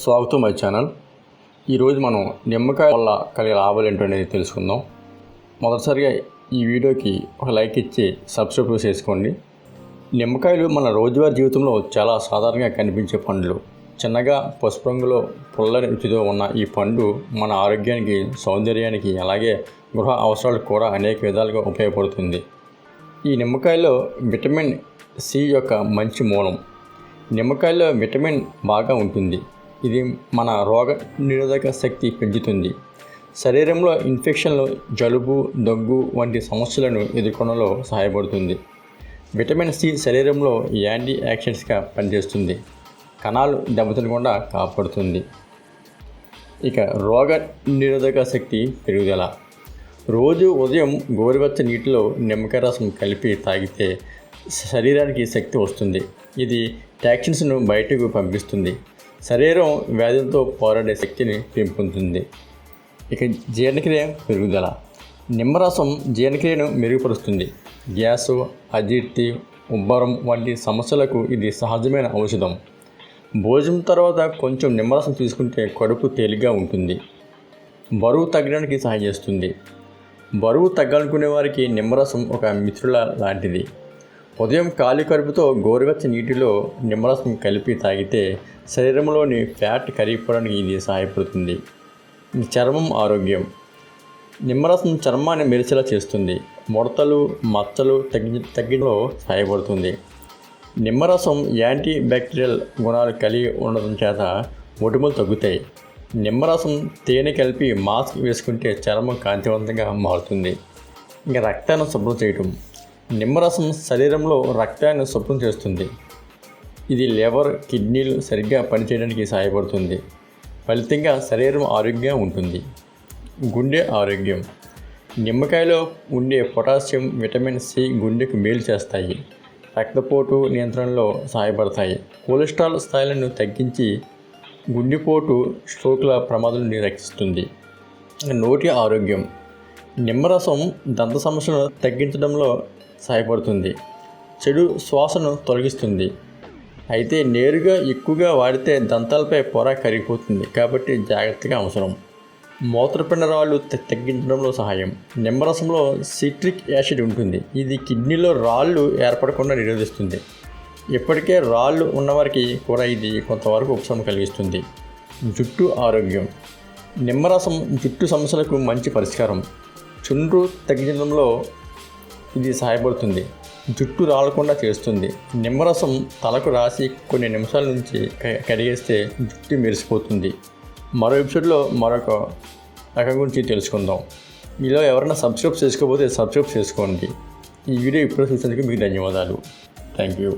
స్వాగతం my channel. ఈరోజు మనం నిమ్మకాయ వల్ల కలిగే లాభాలు ఏంటో అనేది తెలుసుకుందాం. మొదటిసారిగా ఈ వీడియోకి ఒక లైక్ ఇచ్చి సబ్స్క్రైబ్ చేసుకోండి. నిమ్మకాయలు మన రోజువారీ జీవితంలో చాలా సాధారణంగా కనిపించే పండ్లు. చిన్నగా పసుపు రంగులో పుల్లని రుచితో ఉన్న ఈ పండు మన ఆరోగ్యానికి సౌందర్యానికి అలాగే గృహ అవసరాలకు కూడా అనేక విధాలుగా ఉపయోగపడుతుంది. ఈ నిమ్మకాయలో విటమిన్ సి యొక్క మంచి మూలం. నిమ్మకాయలో విటమిన్ బాగా ఉంటుంది. ఇది మన రోగ నిరోధక శక్తి పెంచుతుంది. శరీరంలో ఇన్ఫెక్షన్లు జలుబు దగ్గు వంటి సమస్యలను ఎదుర్కొనలో సహాయపడుతుంది. విటమిన్ సి శరీరంలో యాంటీ యాక్సిడెంట్స్గా పనిచేస్తుంది. కణాలు దెబ్బతినకుండా కాపాడుతుంది. ఇక రోగ నిరోధక శక్తి పెరుగుదల. రోజు ఉదయం గోరువెచ్చ నీటిలో నిమ్మకాయ రసం కలిపి తాగితే శరీరానికి శక్తి వస్తుంది. ఇది టాక్సిన్స్ను బయటకు పంపిస్తుంది. శరీరం వ్యాధులతో పోరాడే శక్తిని పెంపొందుతుంది. ఇక జీర్ణక్రియ పెరుగుదల నిమ్మరసం జీర్ణక్రియను మెరుగుపరుస్తుంది. గ్యాసు అజీర్తి ఉబ్బరం వంటి సమస్యలకు ఇది సహజమైన ఔషధం. భోజనం తర్వాత కొంచెం నిమ్మరసం తీసుకుంటే కడుపు తేలిగ్గా ఉంటుంది. బరువు తగ్గడానికి సహాయం చేస్తుంది. బరువు తగ్గాలనుకునే వారికి నిమ్మరసం ఒక మిత్రుల లాంటిది. ఉదయం ఖాళీ కడుపుతో గోరువెచ్చ నీటిలో నిమ్మరసం కలిపి తాగితే శరీరంలోని ఫ్యాట్ కరిగిపోవడానికి ఇది సహాయపడుతుంది. చర్మం ఆరోగ్యం. నిమ్మరసం చర్మాన్ని మెరిచేలా చేస్తుంది. ముడతలు మచ్చలు తగ్గి తగ్గడంలో సహాయపడుతుంది. నిమ్మరసం యాంటీ బ్యాక్టీరియల్ గుణాలు కలిగి ఉండడం చేత మొటిమలు తగ్గుతాయి. నిమ్మరసం తేనె కలిపి మాస్క్ వేసుకుంటే చర్మం కాంతివంతంగా మారుతుంది. ఇంకా రక్తాన్ని శుభ్రం చేయటం. నిమ్మరసం శరీరంలో రక్తాన్ని శుభ్రం చేస్తుంది. ఇది లివర్ కిడ్నీలు సరిగ్గా పనిచేయడానికి సహాయపడుతుంది. ఫలితంగా శరీరం ఆరోగ్యంగా ఉంటుంది. గుండె ఆరోగ్యం. నిమ్మకాయలో ఉండే పొటాషియం విటమిన్ సి గుండెకు మేలు చేస్తాయి. రక్తపోటు నియంత్రణలో సహాయపడతాయి. కొలెస్ట్రాల్ స్థాయిలను తగ్గించి గుండెపోటు స్ట్రోక్ల ప్రమాదం రక్షిస్తుంది నోటి ఆరోగ్యం. నిమ్మరసం దంత సమస్యను తగ్గించడంలో సహాయపడుతుంది. చెడు శ్వాసను తొలగిస్తుంది. అయితే నేరుగా ఎక్కువగా వాడితే దంతాలపై పొర కరిగిపోతుంది కాబట్టి జాగ్రత్తగా అవసరం. మూత్రపిండ రాళ్ళు తగ్గించడంలో సహాయం. నిమ్మరసంలో సిట్రిక్ యాసిడ్ ఉంటుంది. ఇది కిడ్నీలో రాళ్ళు ఏర్పడకుండా నిరోధిస్తుంది. ఇప్పటికే రాళ్ళు ఉన్నవారికి కూడా ఇది కొంతవరకు ఉపశమనం కలిగిస్తుంది. జుట్టు ఆరోగ్యం. నిమ్మరసం జుట్టు సమస్యలకు మంచి పరిష్కారం. చుండ్రు తగ్గించడంలో ఇది సహాయపడుతుంది. జుట్టు రాలకుండా చేస్తుంది. నిమ్మరసం తలకు రాసి కొన్ని నిమిషాల నుంచి క- కడిగేస్తే జుట్టు మెరిసిపోతుంది. మరో ఎపిసోడ్లో మరొక రకం గురించి తెలుసుకుందాం. మీలో ఎవరైనా సబ్స్క్రైబ్ చేసుకోకపోతే సబ్స్క్రైబ్ చేసుకోండి. ఈ వీడియో ఇప్పుడు చూసినందుకు మీకు ధన్యవాదాలు. Thank you